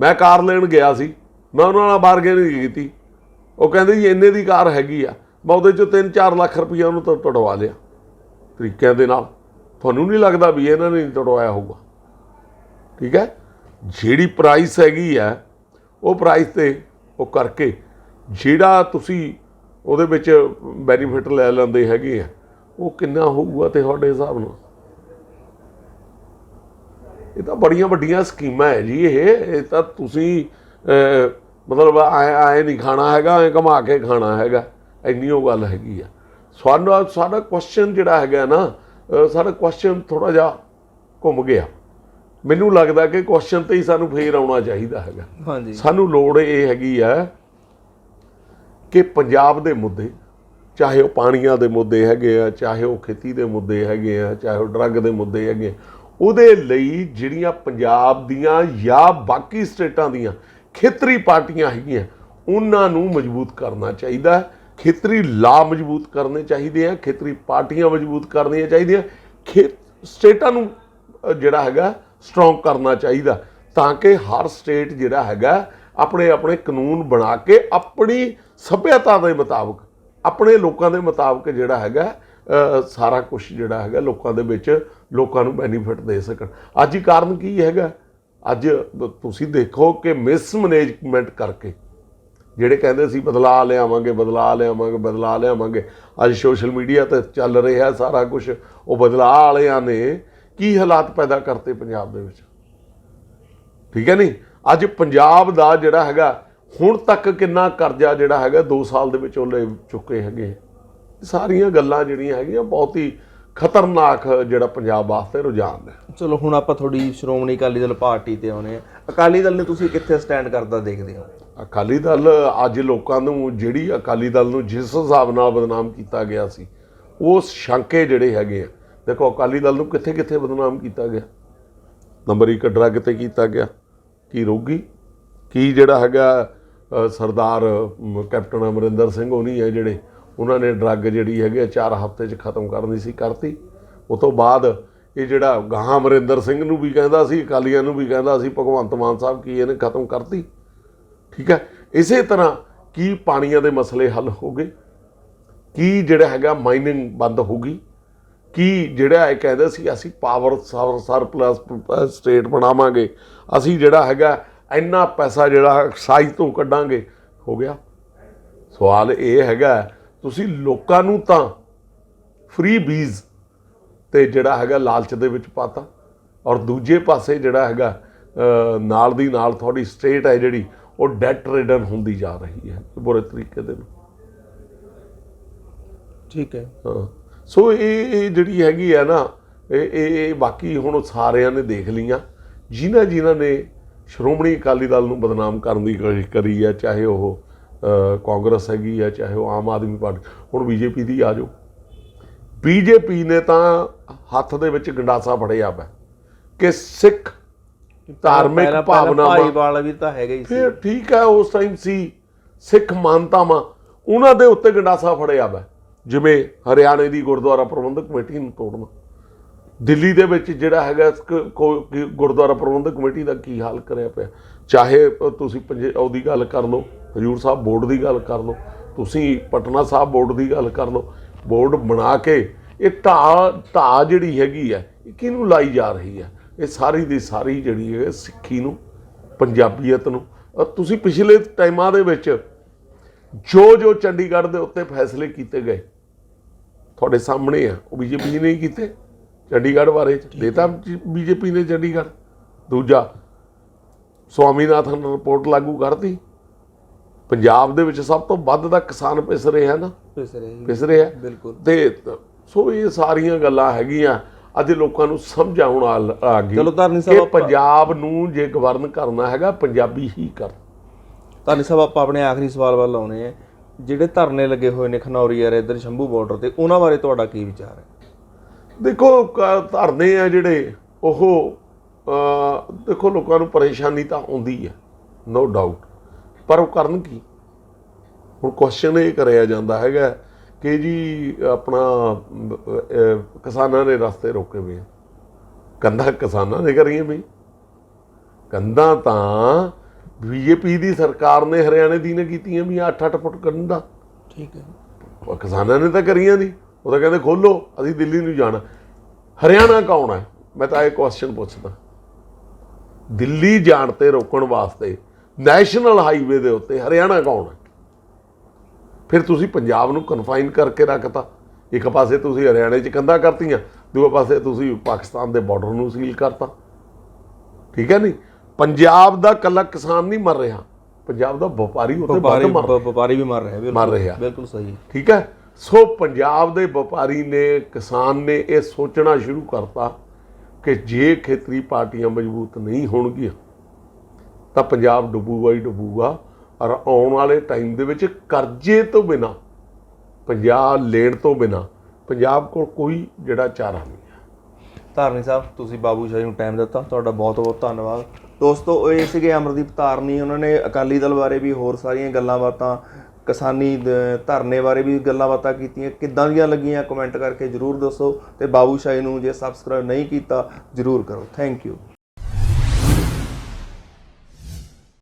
ਮੈਂ ਕਾਰ ਲੈਣ ਗਿਆ ਸੀ। ਮੈਂ ਉਹਨਾਂ ਨਾਲ ਬਾਰਗੇਨਿੰਗ ਕੀਤੀ। ਉਹ ਕਹਿੰਦੇ ਜੀ ਇੰਨੇ ਦੀ ਕਾਰ ਹੈਗੀ ਆ। ਮੈਂ ਉਹਦੇ ਚੋਂ 3-4 ਲੱਖ ਰੁਪਈਆ ਉਹਨੂੰ ਤਾਂ ਤੜਵਾ ਲਿਆ ਤਰੀਕਿਆਂ ਦੇ ਨਾਲ। ਤੁਹਾਨੂੰ ਨਹੀਂ ਲੱਗਦਾ ਵੀ ਇਹਨਾਂ ਨੇ ਤੜਵਾਇਆ ਹੋਊਗਾ। ਠੀਕ ਹੈ? ਜਿਹੜੀ ਪ੍ਰਾਈਸ ਹੈਗੀ ਆ ਉਹ ਪ੍ਰਾਈਸ ਤੇ ਉਹ ਕਰਕੇ ਜਿਹੜਾ ਤੁਸੀਂ ਉਹਦੇ ਵਿੱਚ ਬੈਨੀਫਿਟ ਲੈ ਲੈਂਦੇ ਹੈਗੇ ਆ, ਉਹ ਕਿੰਨਾ ਹੋਊਗਾ ਤੇ ਤੁਹਾਡੇ ਹਿਸਾਬ ਨਾਲ? ਇਹ ਤਾਂ ਬੜੀਆਂ ਵੱਡੀਆਂ ਸਕੀਮਾਂ ਹੈ ਜੀ ਇਹ। ਇਹ ਤਾਂ ਤੁਸੀਂ ਮਤਲਬ ਆਏ ਆਏ ਨਹੀਂ ਖਾਣਾ ਹੈਗਾ ਐ ਕਮਾ ਕੇ ਖਾਣਾ ਹੈਗਾ। ਇੰਨੀ ਉਹ ਗੱਲ ਹੈਗੀ ਆ। ਸਾਡਾ ਸਾਡਾ ਕੁਐਸਚਨ ਜਿਹੜਾ ਹੈਗਾ ਨਾ ਸਾਡਾ ਕੁਐਸਚਨ ਥੋੜਾ ਜਿਹਾ ਘੁੰਮ ਗਿਆ। ਮੈਨੂੰ ਲੱਗਦਾ ਕਿ ਕੁਐਸਚਨ ਤੇ ਹੀ ਸਾਨੂੰ ਫੇਰ ਆਉਣਾ ਚਾਹੀਦਾ ਹੈਗਾ। ਹਾਂਜੀ। ਸਾਨੂੰ ਲੋੜ ਇਹ ਹੈਗੀ ਆ ਕਿ ਪੰਜਾਬ ਦੇ ਮੁੱਦੇ ਚਾਹੇ ਉਹ ਪਾਣੀਆਂ ਦੇ ਮੁੱਦੇ ਹੈਗੇ ਆ ਚਾਹੇ ਉਹ ਖੇਤੀ ਦੇ ਮੁੱਦੇ ਹੈਗੇ ਆ ਚਾਹੇ ਉਹ ਡਰੱਗ ਦੇ ਮੁੱਦੇ ਹੈਗੇ ਉਹਦੇ ਲਈ ਜਿਹੜੀਆਂ ਪੰਜਾਬ ਦੀਆਂ ਜਾਂ ਬਾਕੀ ਸਟੇਟਾਂ ਦੀਆਂ ਖੇਤਰੀ ਪਾਰਟੀਆਂ ਹੈਗੀਆਂ ਉਹਨਾਂ ਨੂੰ ਮਜ਼ਬੂਤ ਕਰਨਾ ਚਾਹੀਦਾ ਹੈ। ਖੇਤਰੀ ਲਾ ਮਜ਼ਬੂਤ ਕਰਨੇ ਚਾਹੀਦੇ ਆ ਖੇਤਰੀ ਪਾਰਟੀਆਂ ਮਜ਼ਬੂਤ ਕਰਨੀਆਂ ਚਾਹੀਦੀਆਂ। ਸਟੇਟਾਂ ਨੂੰ ਜਿਹੜਾ ਹੈਗਾ ਸਟਰੋਂਗ ਕਰਨਾ ਚਾਹੀਦਾ ਤਾਂ ਕਿ ਹਰ ਸਟੇਟ ਜਿਹੜਾ ਹੈਗਾ, ਆਪਣੇ ਆਪਣੇ ਕਾਨੂੰਨ ਬਣਾ ਕੇ ਆਪਣੀ ਸਭਿਅਤਾ ਦੇ ਮੁਤਾਬਕ, ਆਪਣੇ ਲੋਕਾਂ ਦੇ ਮੁਤਾਬਕ ਜਿਹੜਾ ਹੈਗਾ ਸਾਰਾ ਕੁਝ ਜਿਹੜਾ ਹੈਗਾ ਲੋਕਾਂ ਦੇ ਵਿੱਚ ਲੋਕਾਂ ਨੂੰ ਬੈਨੀਫਿਟ ਦੇ ਸਕਣ। ਅੱਜ ਹੀ ਕਾਰਨ ਕੀ ਹੈਗਾ? ਅੱਜ ਤੁਸੀਂ ਦੇਖੋ ਕਿ ਮਿਸਮੈਨੇਜਮੈਂਟ ਕਰਕੇ ਜਿਹੜੇ ਕਹਿੰਦੇ ਸੀ ਬਦਲਾ ਲਿਆਵਾਂਗੇ ਬਦਲਾ ਲਿਆਵਾਂਗੇ ਬਦਲਾ ਲਿਆਵਾਂਗੇ, ਅੱਜ ਸੋਸ਼ਲ ਮੀਡੀਆ ਤੇ ਚੱਲ ਰਿਹਾ ਸਾਰਾ ਕੁਝ ਉਹ ਬਦਲਾ ਵਾਲਿਆਂ ਨੇ ਕੀ ਹਾਲਾਤ ਪੈਦਾ ਕਰਤੇ ਪੰਜਾਬ ਦੇ ਵਿੱਚ? ਠੀਕ ਹੈ ਨਹੀਂ? ਅੱਜ ਪੰਜਾਬ ਦਾ ਜਿਹੜਾ ਹੈਗਾ ਹੁਣ ਤੱਕ ਕਿੰਨਾ ਕਰਜ਼ਾ ਜਿਹੜਾ ਹੈਗਾ 2 ਸਾਲ ਦੇ ਵਿੱਚ ਉਹ ਲੈ ਚੁੱਕੇ ਹੈਗੇ। ਸਾਰੀਆਂ ਗੱਲਾਂ ਜਿਹੜੀਆਂ ਹੈਗੀਆਂ ਬਹੁਤ ਹੀ ਖਤਰਨਾਕ ਜਿਹੜਾ ਪੰਜਾਬ ਵਾਸਤੇ ਰੁਝਾਨ ਹੈ। ਚਲੋ ਹੁਣ ਆਪਾਂ ਥੋੜੀ ਸ਼੍ਰੋਮਣੀ ਅਕਾਲੀ ਦਲ ਪਾਰਟੀ ਤੇ ਆਉਨੇ ਆ। ਅਕਾਲੀ ਦਲ ਨੇ ਤੁਸੀਂ ਕਿੱਥੇ ਸਟੈਂਡ ਕਰਦਾ ਦੇਖਦੇ ਹੋ? ਅਕਾਲੀ ਦਲ ਅੱਜ ਲੋਕਾਂ ਨੂੰ ਜਿਹੜੀ ਅਕਾਲੀ ਦਲ ਨੂੰ ਜਿਸ ਹਿਸਾਬ ਨਾਲ ਬਦਨਾਮ ਕੀਤਾ ਗਿਆ ਸੀ ਉਸ ਸ਼ੰਕੇ ਜਿਹੜੇ ਹੈਗੇ ਆ। ਦੇਖੋ, ਅਕਾਲੀ ਦਲ ਨੂੰ ਕਿੱਥੇ ਕਿੱਥੇ ਬਦਨਾਮ ਕੀਤਾ ਗਿਆ? ਨੰਬਰ 1 ਡਰੱਗ ਤੇ ਕੀਤਾ ਗਿਆ? ਕੀ ਰੋਗੀ? ਕੀ ਜਿਹੜਾ ਹੈਗਾ ਸਰਦਾਰ ਕੈਪਟਨ ਅਮਰਿੰਦਰ ਸਿੰਘ ਹੋਣੀ ਹੈ ਜਿਹੜੇ, ਉਹਨਾਂ ਨੇ ਡਰੱਗ ਜਿਹੜੀ ਹੈਗੀ 4 ਹਫ਼ਤੇ 'ਚ ਖਤਮ ਕਰਨੀ ਸੀ, ਕਰਤੀ। ਉਸ ਤੋਂ ਬਾਅਦ ਇਹ ਜਿਹੜਾ ਗਾਹਾਂ ਅਮਰਿੰਦਰ ਸਿੰਘ ਨੂੰ ਵੀ ਕਹਿੰਦਾ ਸੀ, ਅਕਾਲੀਆਂ ਨੂੰ ਵੀ ਕਹਿੰਦਾ ਸੀ, ਭਗਵੰਤ ਮਾਨ ਸਾਹਿਬ ਕੀ ਇਹਨੇ ਖਤਮ ਕਰਤੀ? ਠੀਕ ਹੈ? ਇਸੇ ਤਰ੍ਹਾਂ ਕੀ ਪਾਣੀਆਂ ਦੇ ਮਸਲੇ ਹੱਲ ਹੋ ਗਏ? ਕੀ ਜਿਹੜਾ ਹੈਗਾ ਮਾਈਨਿੰਗ ਬੰਦ ਹੋ ਗਈ? ਕੀ ਜਿਹੜਾ ਇਹ ਕਹਿੰਦੇ ਸੀ ਅਸੀਂ ਪਾਵਰ ਸਰਪਲਸ ਸਟੇਟ ਬਣਾਵਾਂਗੇ। ਅਸੀਂ ਜਿਹੜਾ ਹੈਗਾ ਇੰਨਾ ਪੈਸਾ ਜਿਹੜਾ ਐਕਸਾਈਜ਼ ਤੋਂ ਕੱਢਾਂਗੇ। ਹੋ ਗਿਆ। ਸਵਾਲ ਇਹ ਹੈਗਾ ਤੁਸੀਂ ਲੋਕਾਂ ਨੂੰ ਤਾਂ ਫ੍ਰੀ ਬੀਜ਼ ਤੇ ਜਿਹੜਾ ਹੈਗਾ ਲਾਲਚ ਦੇ ਵਿੱਚ ਪਾਤਾ। ਔਰ ਦੂਜੇ ਪਾਸੇ ਜਿਹੜਾ ਹੈਗਾ ਨਾਲ ਦੀ ਨਾਲ ਤੁਹਾਡੀ ਸਟੇਟ ਹੈ ਜਿਹੜੀ ਉਹ ਡੈਟ ਰਿਡਨ ਹੁੰਦੀ ਜਾ ਰਹੀ ਹੈ। ਬੁਰੇ ਤਰੀਕੇ ਦੇ ਨਾਲ। ਠੀਕ ਹੈ। ਹਾਂ। ਸੋ ਇਹ ਇਹ ਜਿਹੜੀ ਹੈਗੀ ਆ ਨਾ ਇਹ ਇਹ ਬਾਕੀ ਹੁਣ ਸਾਰਿਆਂ ਨੇ ਦੇਖ ਲਈਆਂ। ਜਿਨ੍ਹਾਂ ਜਿਨ੍ਹਾਂ ਨੇ ਸ਼੍ਰੋਮਣੀ ਅਕਾਲੀ ਦਲ ਨੂੰ ਬਦਨਾਮ ਕਰਨ ਦੀ ਕੋਸ਼ਿਸ਼ ਕਰੀ ਹੈ ਚਾਹੇ ਉਹ ਕਾਂਗਰਸ ਹੈਗੀ ਹੈ ਚਾਹੇ ਉਹ ਆਮ ਆਦਮੀ ਪਾਰਟੀ ਹੁਣ ਬੀਜੇਪੀ ਦੀ ਆ ਜਾਓ। ਬੀਜੇਪੀ ਨੇ ਤਾਂ ਹੱਥ ਦੇ ਵਿੱਚ ਗੰਡਾਸਾ ਫੜਿਆ ਪਿਆ ਕਿ ਸਿੱਖ ਧਾਰਮਿਕ ਭਾਵਨਾਵਾਂ ਭਾਈਵਾਲ ਵੀ ਤਾਂ ਹੈਗਾ ਹੀ ਸੀ। ਫਿਰ ਠੀਕ ਹੈ ਉਸ ਟਾਈਮ ਸੀ ਸਿੱਖ ਮਾਨਤਾਵਾਂ ਉਹਨਾਂ ਦੇ ਉੱਤੇ ਗੰਡਾਸਾ ਫੜਿਆ ਵਾ। ਜਿਵੇਂ ਹਰਿਆਣੇ ਦੀ ਗੁਰਦੁਆਰਾ ਪ੍ਰਬੰਧਕ ਕਮੇਟੀ ਨੂੰ ਤੋੜਨਾ। ਦਿੱਲੀ ਦੇ ਵਿੱਚ ਜਿਹੜਾ ਹੈਗਾ ਗੁਰਦੁਆਰਾ ਪ੍ਰਬੰਧਕ ਕਮੇਟੀ ਦਾ ਕੀ ਹਾਲ ਕਰਿਆ ਪਿਆ? ਚਾਹੇ ਤੁਸੀਂ ਪੰਜ, ਉਹਦੀ ਗੱਲ ਕਰ ਲਓ, ਹਜੂਰ ਸਾਹਿਬ ਬੋਰਡ ਦੀ ਗੱਲ ਕਰ ਲਓ, ਤੁਸੀਂ ਪਟਨਾ ਸਾਹਿਬ ਬੋਰਡ ਦੀ ਗੱਲ ਕਰ ਲਓ, ਬੋਰਡ ਬਣਾ ਕੇ ਇਹ ਢਾਹ ਢਾਹ ਜਿਹੜੀ ਹੈਗੀ ਹੈ, ਇਹ ਕਿਹਨੂੰ ਲਾਈ ਜਾ ਰਹੀ ਹੈ? ਇਹ ਸਾਰੀ ਦੀ ਸਾਰੀ ਜਿਹੜੀ ਹੈ ਸਿੱਖੀ ਨੂੰ, ਪੰਜਾਬੀਅਤ ਨੂੰ। ਤੁਸੀਂ ਪਿਛਲੇ ਟਾਈਮਾਂ ਦੇ ਵਿੱਚ ਜੋ ਜੋ ਚੰਡੀਗੜ੍ਹ ਦੇ ਉੱਤੇ ਫੈਸਲੇ ਕੀਤੇ ਗਏ ਤੁਹਾਡੇ ਸਾਹਮਣੇ ਆ ਉਹ ਬੀਜੇਪੀ ਨੇ ਹੀ ਕੀਤੇ ਚੰਡੀਗੜ੍ਹ ਬਾਰੇ ਦੇਤਾ ਬੀਜੇਪੀ ਨੇ ਚੰਡੀਗੜ੍ਹ। ਦੂਜਾ ਸਵਾਮੀਨਾਥਨ ਰਿਪੋਰਟ ਲਾਗੂ ਕਰਤੀ। ਪੰਜਾਬ ਦੇ ਵਿੱਚ ਸਭ ਤੋਂ ਵੱਧ ਦਾ ਕਿਸਾਨ ਪਿਸ ਰਿਹਾ ਨਾ। ਪਿਸ ਰਹੇ। ਪਿਸ ਰਿਹਾ। ਬਿਲਕੁਲ। ਤੇ ਸੋ ਇਹ ਸਾਰੀਆਂ ਗੱਲਾਂ ਹੈਗੀਆਂ ਅੱਜ ਲੋਕਾਂ ਨੂੰ ਸਮਝ ਆਉਣ ਆ- ਗਈ ਚਲੋ ਧਾਰਨੀ ਸਾਹਿਬ ਪੰਜਾਬ ਨੂੰ ਜੇ ਗਵਰਨ ਕਰਨਾ ਹੈਗਾ ਪੰਜਾਬੀ ਹੀ ਕਰ ਧਾਨੀ ਸਾਹਿਬ ਆਪਾਂ ਆਪਣੇ ਆਖਰੀ ਸਵਾਲ ਵੱਲ ਆਉਣੇ ਆ। ਜਿਹੜੇ ਧਰਨੇ ਲੱਗੇ ਹੋਏ ਨੇ ਖਨੌਰੀ ਯਾਰ ਇੱਧਰ ਸ਼ੰਭੂ ਬਾਰਡਰ ਤੇ ਉਹਨਾਂ ਬਾਰੇ ਤੁਹਾਡਾ ਕੀ ਵਿਚਾਰ ਹੈ? ਦੇਖੋ ਕ- ਧਰਨੇ ਆ ਜਿਹੜੇ ਉਹ ਅ, ਦੇਖੋ ਲੋਕਾਂ ਨੂੰ ਪਰੇਸ਼ਾਨੀ ਤਾਂ ਆਉਂਦੀ ਹੈ ਨੋ ਡਾਊਟ ਪਰ ਉਹ ਕਰਨ ਕੀ? ਹੁਣ ਕੁਐਸਚਨ ਇਹ ਕਰਿਆ ਜਾਂਦਾ ਹੈਗਾ ਕਿ ਜੀ ਆਪਣਾ ਅਮ, ਅ, ਕਿਸਾਨਾਂ ਨੇ ਰਸਤੇ ਰੋਕੇ ਹੋਏ ਆ। ਕੰਧਾਂ ਕਿਸਾਨਾਂ ਨੇ ਕਰੀਆਂ ਵੀ। ਕੰਧਾਂ ਤਾਂ ਬੀਜੇਪੀ ਦੀ ਸਰਕਾਰ ਨੇ ਹਰਿਆਣੇ ਦੀ ਨੇ ਕੀਤੀਆਂ ਵੀ 8-8 ਫੁੱਟ ਕੰਧਾਂ ਠੀਕ ਹੈ। ਉਹ ਕਿਸਾਨਾਂ ਨੇ ਤਾਂ ਕਰੀਆਂ ਨਹੀਂ ਉਹ ਤਾਂ ਕਹਿੰਦੇ ਖੋਲੋ ਅਸੀਂ ਦਿੱਲੀ ਨੂੰ ਜਾਣਾ। ਹਰਿਆਣਾ ਕੌਣ ਹੈ? ਮੈਂ ਤਾਂ ਇਹ ਕੁਐਸਚਨ ਪੁੱਛਦਾ। ਦਿੱਲੀ ਜਾਣ ਤੇ ਰੋਕਣ ਵਾਸਤੇ ਨੈਸ਼ਨਲ ਹਾਈਵੇ ਦੇ ਉੱਤੇ ਹਰਿਆਣਾ ਕੌਣ ਹੈ? ਫਿਰ ਤੁਸੀਂ ਪੰਜਾਬ ਨੂੰ ਕਨਫਾਈਨ ਕਰਕੇ ਰੱਖਤਾ। ਇੱਕ ਪਾਸੇ ਤੁਸੀਂ ਹਰਿਆਣੇ 'ਚ ਕੰਧਾਂ ਕਰਤੀਆਂ ਦੂਜੇ ਪਾਸੇ ਤੁਸੀਂ ਪਾਕਿਸਤਾਨ ਦੇ ਬਾਰਡਰ ਨੂੰ ਸੀਲ ਕਰਤਾ। ਠੀਕ ਹੈ ਨਹੀਂ ਪੰਜਾਬ ਦਾ ਕੱਲਾ ਕਿਸਾਨ ਨਹੀਂ ਮਰ ਰਿਹਾ। ਪੰਜਾਬ ਦਾ ਵਪਾਰੀ ਉੱਤੇ ਵੱਧ ਵਪਾਰੀ ਮਰ ਵਪਾਰੀ ਵੀ ਮਰ ਰਿਹਾ ਬਿਲਕੁਲ। ਮਰ ਰਿਹਾ। ਬਿਲਕੁਲ ਸਹੀ ਠੀਕ ਹੈ? ਸੋ ਪੰਜਾਬ ਦੇ ਵਪਾਰੀ ਨੇ ਕਿਸਾਨ ਨੇ ਇਹ ਸੋਚਣਾ ਸ਼ੁਰੂ ਕਰਤਾ ਕਿ ਜੇ ਖੇਤਰੀ ਪਾਰਟੀਆਂ ਮਜ਼ਬੂਤ ਨਹੀਂ ਹੋਣਗੀਆਂ ਤਾਂ ਪੰਜਾਬ ਡੁੱਬੂਗਾ ਹੀ ਡੁੱਬੂਗਾ ਔਰ ਆਉਣ ਵਾਲੇ ਟਾਈਮ ਦੇ ਵਿੱਚ ਕਰਜ਼ੇ ਤੋਂ ਬਿਨਾ ਪੰਜਾਬ ਲੈਣ ਤੋਂ ਬਿਨਾ ਪੰਜਾਬ ਕੋਲ ਕੋਈ ਜਿਹੜਾ ਚਾਰਾ ਨਹੀਂ ਹੈ। ਧਾਰਨੀ ਸਾਹਿਬ ਤੁਸੀਂ ਬਾਬੂ ਸ਼ਾਹੀ ਨੂੰ ਟਾਈਮ ਦਿੱਤਾ। ਤੁਹਾਡਾ ਬਹੁਤ ਬਹੁਤ ਧੰਨਵਾਦ। ਦੋਸਤੋ, ਇਹ ਸੀਗੇ ਅਮਰਦੀਪ ਧਾਰਨੀ, ਉਹਨਾਂ ਨੇ ਅਕਾਲੀ ਦਲ ਬਾਰੇ ਵੀ ਹੋਰ ਸਾਰੀਆਂ ਗੱਲਾਂ ਬਾਤਾਂ, ਕਿਸਾਨੀ ਧਰਨੇ ਬਾਰੇ ਵੀ ਗੱਲਾਂ ਬਾਤਾਂ ਕੀਤੀਆਂ। ਕਿੱਦਾਂ ਦੀਆਂ ਲੱਗੀਆਂ ਕਮੈਂਟ ਕਰਕੇ ਜਰੂਰ ਦੱਸੋ ਤੇ ਬਾਬੂ ਸ਼ਾਹੀ ਨੂੰ ਜੇ ਸਬਸਕ੍ਰਾਈਬ ਨਹੀਂ ਕੀਤਾ, ਜਰੂਰ ਕਰੋ। Thank you